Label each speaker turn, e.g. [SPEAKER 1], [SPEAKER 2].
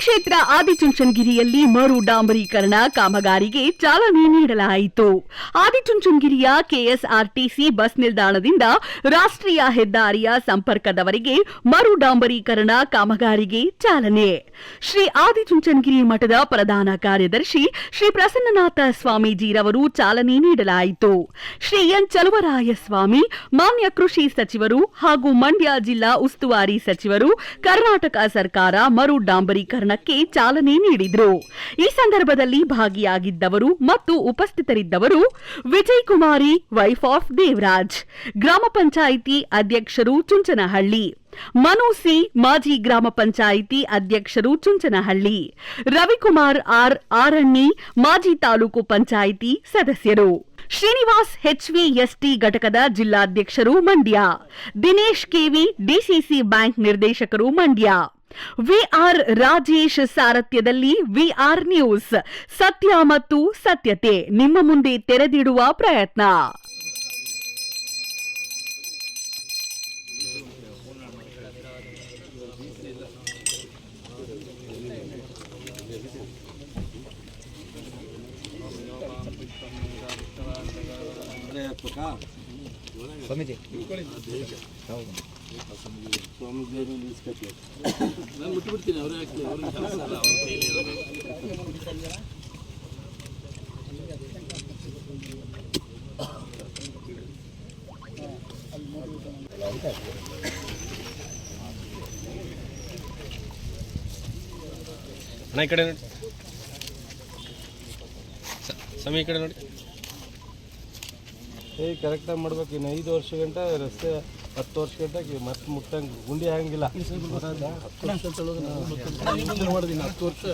[SPEAKER 1] ಕ್ಷೇತ್ರ ಆದಿಚುಂಚನಗಿರಿಯಲ್ಲಿ ಮರು ಡಾಂಬರೀಕರಣ ಕಾಮಗಾರಿಗೆ ಚಾಲನೆ ನೀಡಲಾಯಿತು. ಆದಿಚುಂಚನಗಿರಿಯ ಕೆಎಸ್ಆರ್ಟಿಸಿ ಬಸ್ ನಿಲ್ದಾಣದಿಂದ ರಾಷ್ಟ್ರೀಯ ಹೆದ್ದಾರಿಯ ಸಂಪರ್ಕದವರೆಗೆ ಮರು ಡಾಂಬರೀಕರಣ ಕಾಮಗಾರಿಗೆ ಚಾಲನೆ. ಶ್ರೀ ಆದಿಚುಂಚನಗಿರಿ ಮಠದ ಪ್ರಧಾನ ಕಾರ್ಯದರ್ಶಿ ಶ್ರೀ ಪ್ರಸನ್ನನಾಥ ಸ್ವಾಮೀಜಿರವರು ಚಾಲನೆ ನೀಡಲಾಯಿತು. ಶ್ರೀ ಎನ್ ಚಲುವರಾಯ ಸ್ವಾಮಿ ಮಾನ್ಯ ಕೃಷಿ ಸಚಿವರು ಹಾಗೂ ಮಂಡ್ಯ ಜಿಲ್ಲಾ ಉಸ್ತುವಾರಿ ಸಚಿವರು, ಕರ್ನಾಟಕ ಸರ್ಕಾರ ಮರು ಡಾಂಬರೀಕರಣಕ್ಕೆ ಚಾಲನೆ ನೀಡಿದ್ರು. ಈ ಸಂದರ್ಭದಲ್ಲಿ ಭಾಗಿಯಾಗಿದ್ದವರು ಮತ್ತು ಉಪಸ್ಥಿತರಿದ್ದವರು ವಿಜಯ್ ಕುಮಾರಿ ವೈಫ್ ಆಫ್ ದೇವರಾಜ್, ಗ್ರಾಮ ಪಂಚಾಯಿತಿ ಅಧ್ಯಕ್ಷರು ಚುಂಚನಹಳ್ಳಿ, ಮನು ಸಿ, ಮಾಜಿ ಗ್ರಾಮ ಪಂಚಾಯಿತಿ ಅಧ್ಯಕ್ಷರು ಚುಂಚನಹಳ್ಳಿ, ರವಿಕುಮಾರ್ ಆರ್ ಆರಣ್ಣಿ, ಮಾಜಿ ತಾಲೂಕು ಪಂಚಾಯಿತಿ ಸದಸ್ಯರು. ಶ್ರೀನಿವಾಸ್ ಎಚ್ವಿಎಸ್ಟಿ ಘಟಕದ ಜಿಲ್ಲಾಧ್ಯಕ್ಷರು Mandya. Dinesh KV DCC bank ನಿರ್ದೇಶಕರು ಮಂಡ್ಯ. ವಿಆರ್ ರಾಜೇಶ್ ಸಾರಥ್ಯದಲ್ಲಿ ವಿಆರ್ ನ್ಯೂಸ್. ಸತ್ಯ ಮತ್ತು ಸತ್ಯತೆ ನಿಮ್ಮ ಮುಂದೆ ತೆರೆದಿಡುವ ಪ್ರಯತ್ನ.
[SPEAKER 2] ಸ್ವಾಮೀಜಿ.
[SPEAKER 3] ಅಣ್ಣ, ಈ ಕಡೆ ನೋಡಿ. ಸಮಯ ಈ ಕಡೆ ನೋಡಿ.
[SPEAKER 4] ಏ ಕರೆಕ್ಟಾಗಿ ಮಾಡ್ಬೇಕು. ಇನ್ನು ಐದು ವರ್ಷ ಗಂಟ ರಸ್ತೆ ಹತ್ತು ವರ್ಷ ಗಂಟ ಮತ್ತೆ ಮುಟ್ಟಂಗೆ ಗುಂಡಿ ಹಂಗಿಲ್ಲ ಹತ್ತು ವರ್ಷ